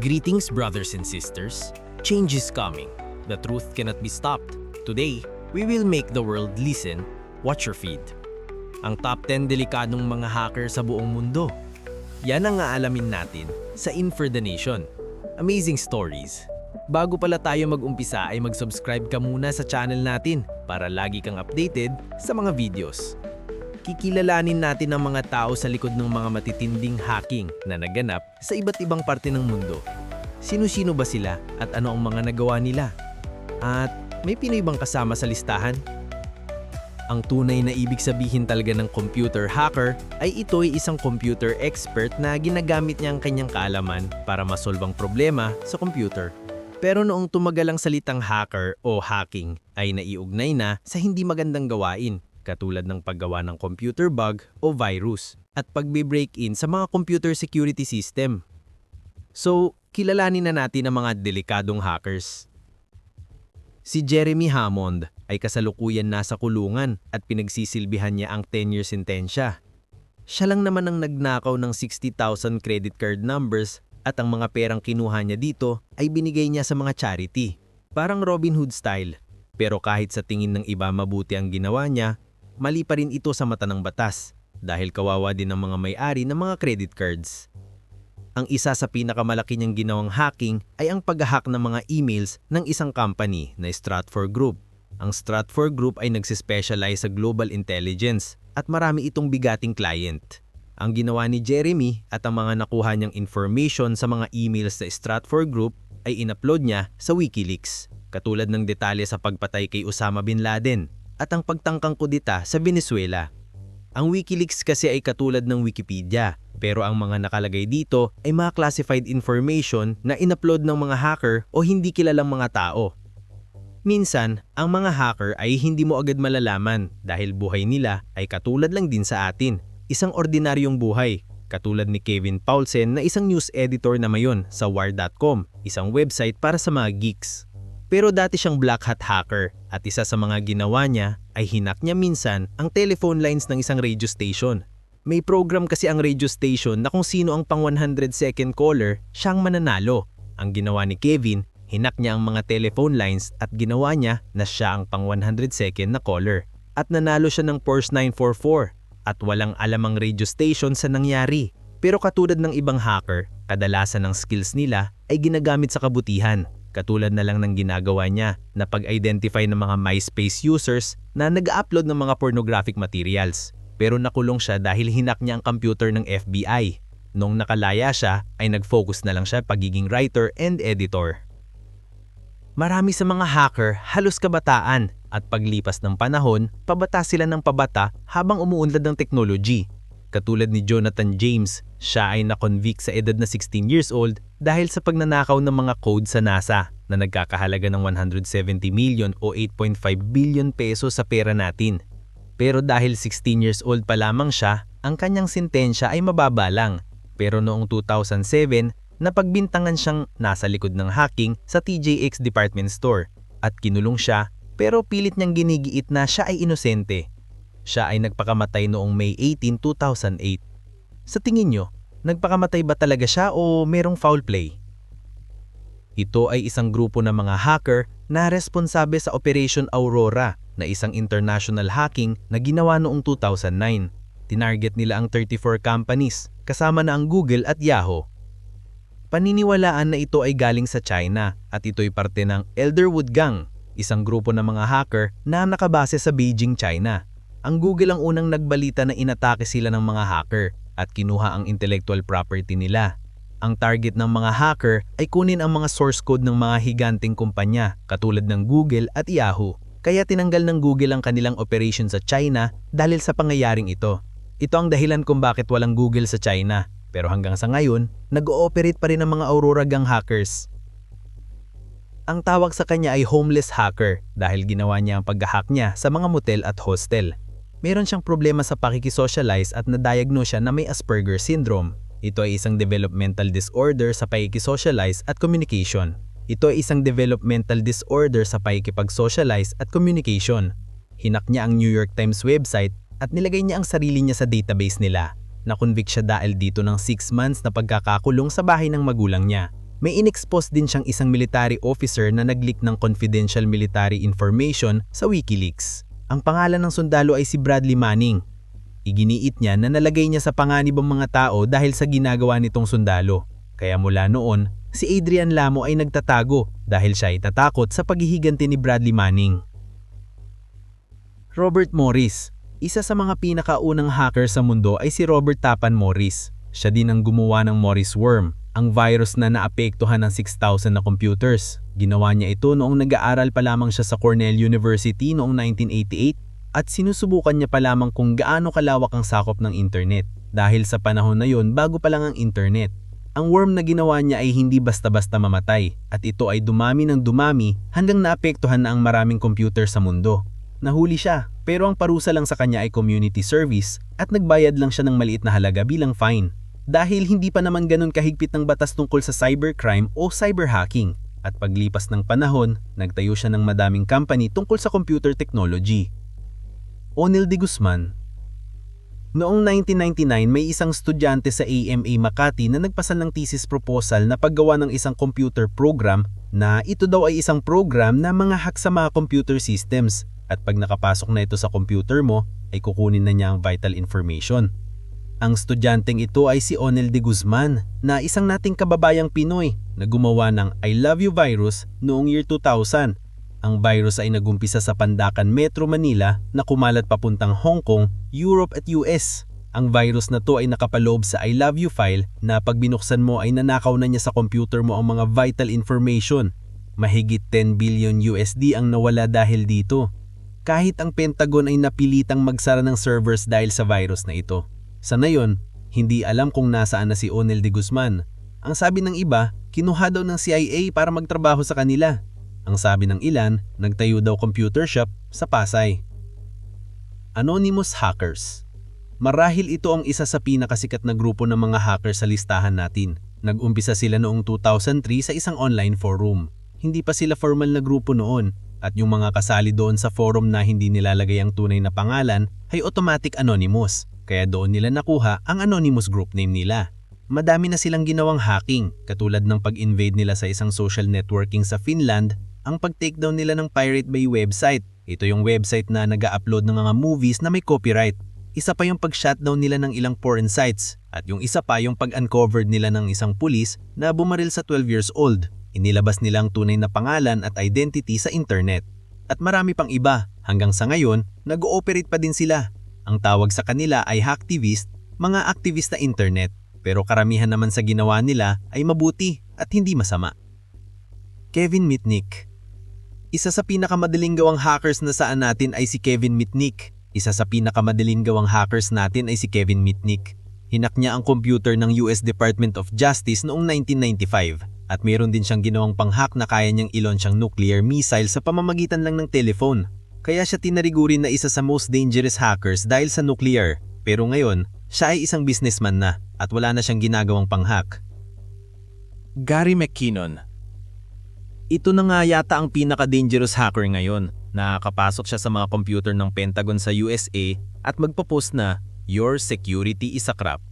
Greetings, brothers and sisters. Change is coming. The truth cannot be stopped. Today, we will make the world listen. Watch your feed. Ang top 10 delikadong mga hacker sa buong mundo. Yan ang aalamin natin sa Infer the Nation. Amazing stories. Bago pala tayo mag-umpisa ay mag-subscribe ka muna sa channel natin para lagi kang updated sa mga videos. Kikilalanin natin ang mga tao sa likod ng mga matitinding hacking na naganap sa iba't ibang parte ng mundo. Sino-sino ba sila at ano ang mga nagawa nila? At may Pinoy bang kasama sa listahan? Ang tunay na ibig sabihin talaga ng computer hacker ay ito ay isang computer expert na ginagamit niya ang kanyang kaalaman para masolve ang problema sa computer. Pero noong tumagal ang salitang hacker o hacking ay naiugnay na sa hindi magandang gawain katulad ng paggawa ng computer bug o virus at pagbe-break-in sa mga computer security system. So, kilalanin na natin ang mga delikadong hackers. Si Jeremy Hammond ay kasalukuyan nasa kulungan at pinagsisilbihan niya ang 10-year sentensya. Siya lang naman ang nagnakaw ng 60,000 credit card numbers at ang mga perang kinuha niya dito ay binigay niya sa mga charity. Parang Robin Hood style. Pero kahit sa tingin ng iba mabuti ang ginawa niya, mali pa rin ito sa mata ng batas dahil kawawa din ng mga may-ari ng mga credit cards. Ang isa sa pinakamalaki niyang ginawang hacking ay ang pag-hack ng mga emails ng isang company na Stratfor Group. Ang Stratfor Group ay nagsispecialize sa global intelligence at marami itong bigating client. Ang ginawa ni Jeremy at ang mga nakuha niyang information sa mga emails sa Stratfor Group ay inupload niya sa Wikileaks, katulad ng detalye sa pagpatay kay Osama Bin Laden at ang pagtangkang kudita sa Venezuela. Ang Wikileaks kasi ay katulad ng Wikipedia, pero ang mga nakalagay dito ay mga classified information na inupload ng mga hacker o hindi kilalang mga tao. Minsan, ang mga hacker ay hindi mo agad malalaman dahil buhay nila ay katulad lang din sa atin, isang ordinaryong buhay, katulad ni Kevin Paulsen na isang news editor na mayon sa war.com, isang website para sa mga geeks. Pero dati siyang black hat hacker at isa sa mga ginawa niya ay hinak niya minsan ang telephone lines ng isang radio station. May program kasi ang radio station na kung sino ang pang 100 second caller, siyang mananalo. Ang ginawa ni Kevin, hinak niya ang mga telephone lines at ginawa niya na siya ang pang 100 second na caller. At nanalo siya ng Porsche 944 at walang alam ang radio station sa nangyari. Pero katulad ng ibang hacker, kadalasan ng skills nila ay ginagamit sa kabutihan Katulad na lang ng ginagawa niya na pag-identify ng mga MySpace users na nag-upload ng mga pornographic materials. Pero nakulong siya dahil hinak niya ang computer ng FBI. Nung nakalaya siya, ay nag-focus na lang siya pagiging writer and editor. Marami sa mga hacker halos kabataan at paglipas ng panahon, pabata sila ng pabata habang umuunlad ng technology Katulad ni Jonathan James, siya ay na-convict sa edad na 16 years old dahil sa pagnanakaw ng mga code sa NASA na nagkakahalaga ng 170 million o 8.5 billion peso sa pera natin. Pero dahil 16 years old pa lamang siya, ang kanyang sentensya ay mababa lang. Pero noong 2007, napagbintangan siyang nasa likod ng hacking sa TJX department store at kinulong siya pero pilit niyang ginigiit na siya ay inosente. Siya ay nagpakamatay noong May 18, 2008. Sa tingin nyo, nagpakamatay ba talaga siya o merong foul play? Ito ay isang grupo ng mga hacker na responsable sa Operation Aurora na isang international hacking na ginawa noong 2009. Tinarget nila ang 34 companies, kasama na ang Google at Yahoo. Paniniwalaan na ito ay galing sa China at ito'y parte ng Elderwood Gang, isang grupo ng mga hacker na nakabase sa Beijing, China. Ang Google ang unang nagbalita na inatake sila ng mga hacker at kinuha ang intellectual property nila. Ang target ng mga hacker ay kunin ang mga source code ng mga higanting kumpanya katulad ng Google at Yahoo. Kaya tinanggal ng Google ang kanilang operation sa China dahil sa pangyayaring ito. Ito ang dahilan kung bakit walang Google sa China. Pero hanggang sa ngayon, nag-ooperate pa rin ang mga Aurora Gang hackers. Ang tawag sa kanya ay homeless hacker dahil ginawa niya ang pag-hack niya sa mga motel at hostel meron siyang problema sa pakikisocialize at na-diagnose siya na may Asperger syndrome. Ito ay isang developmental disorder sa pakikisocialize at communication. Ito ay isang developmental disorder sa pakikipag-socialize at communication. Hinak niya ang New York Times website at nilagay niya ang sarili niya sa database nila. Nakonvict siya dahil dito ng 6 months na pagkakakulong sa bahay ng magulang niya. May inexpose din siyang isang military officer na nag-leak ng confidential military information sa Wikileaks. Ang pangalan ng sundalo ay si Bradley Manning. Iginiit niya na nalagay niya sa panganib ang mga tao dahil sa ginagawa nitong sundalo. Kaya mula noon, si Adrian Lamo ay nagtatago dahil siya ay tatakot sa paghihiganti ni Bradley Manning. Robert Morris Isa sa mga pinakaunang hacker sa mundo ay si Robert Tapan Morris. Siya din ang gumawa ng Morris Worm, ang virus na naapektuhan ng 6,000 na computers. Ginawa niya ito noong nag-aaral pa lamang siya sa Cornell University noong 1988 at sinusubukan niya pa lamang kung gaano kalawak ang sakop ng internet dahil sa panahon na yon bago pa lang ang internet. Ang worm na ginawa niya ay hindi basta-basta mamatay at ito ay dumami ng dumami hanggang naapektuhan na ang maraming computer sa mundo. Nahuli siya pero ang parusa lang sa kanya ay community service at nagbayad lang siya ng maliit na halaga bilang fine dahil hindi pa naman ganun kahigpit ng batas tungkol sa cybercrime o cyberhacking. At paglipas ng panahon, nagtayo siya ng madaming company tungkol sa computer technology. Onil de Guzman Noong 1999, may isang estudyante sa AMA Makati na nagpasal ng thesis proposal na paggawa ng isang computer program na ito daw ay isang program na mga hack sa mga computer systems at pag nakapasok na ito sa computer mo, ay kukunin na niya ang vital information. Ang estudyanteng ito ay si Onel de Guzman na isang nating kababayang Pinoy na gumawa ng I Love You virus noong year 2000. Ang virus ay nagumpisa sa Pandakan Metro Manila na kumalat papuntang Hong Kong, Europe at US. Ang virus na to ay nakapaloob sa I Love You file na pag binuksan mo ay nanakaw na niya sa computer mo ang mga vital information. Mahigit 10 billion USD ang nawala dahil dito. Kahit ang Pentagon ay napilitang magsara ng servers dahil sa virus na ito. Sa ngayon, hindi alam kung nasaan na si Onel de Guzman. Ang sabi ng iba, kinuha daw ng CIA para magtrabaho sa kanila. Ang sabi ng ilan, nagtayo daw computer shop sa Pasay. Anonymous Hackers Marahil ito ang isa sa pinakasikat na grupo ng mga hacker sa listahan natin. Nag-umpisa sila noong 2003 sa isang online forum. Hindi pa sila formal na grupo noon at yung mga kasali doon sa forum na hindi nilalagay ang tunay na pangalan ay automatic anonymous kaya doon nila nakuha ang anonymous group name nila. Madami na silang ginawang hacking, katulad ng pag-invade nila sa isang social networking sa Finland, ang pag-takedown nila ng Pirate Bay website. Ito yung website na nag-upload ng mga movies na may copyright. Isa pa yung pag-shutdown nila ng ilang porn sites, at yung isa pa yung pag-uncovered nila ng isang pulis na bumaril sa 12 years old. Inilabas nila ang tunay na pangalan at identity sa internet. At marami pang iba, hanggang sa ngayon, nag-ooperate pa din sila ang tawag sa kanila ay hacktivist, mga activist na internet, pero karamihan naman sa ginawa nila ay mabuti at hindi masama. Kevin Mitnick Isa sa pinakamadaling gawang hackers na saan natin ay si Kevin Mitnick. Isa sa pinakamadaling gawang hackers natin ay si Kevin Mitnick. Hinak niya ang computer ng US Department of Justice noong 1995 at mayroon din siyang ginawang panghack na kaya niyang ilon siyang nuclear missile sa pamamagitan lang ng telephone kaya siya tinariguri na isa sa most dangerous hackers dahil sa nuclear. Pero ngayon, siya ay isang businessman na at wala na siyang ginagawang panghack. Gary McKinnon Ito na nga yata ang pinaka-dangerous hacker ngayon. Nakakapasok siya sa mga computer ng Pentagon sa USA at magpo-post na, Your security is a crap.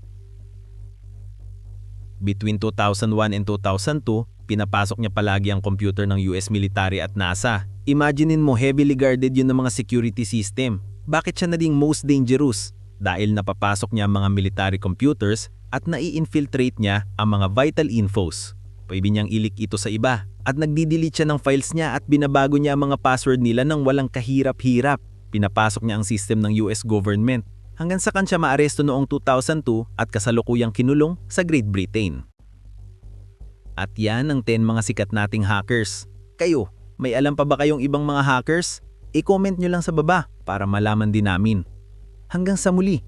Between 2001 and 2002, pinapasok niya palagi ang computer ng US military at NASA Imaginein mo heavily guarded yun ng mga security system. Bakit siya naging most dangerous? Dahil napapasok niya ang mga military computers at nai-infiltrate niya ang mga vital infos. Pwede niyang ilik ito sa iba at nagdi-delete siya ng files niya at binabago niya ang mga password nila ng walang kahirap-hirap. Pinapasok niya ang system ng US government hanggang sa kanya maaresto noong 2002 at kasalukuyang kinulong sa Great Britain. At yan ang 10 mga sikat nating hackers. Kayo, may alam pa ba kayong ibang mga hackers? I-comment nyo lang sa baba para malaman din namin. Hanggang sa muli,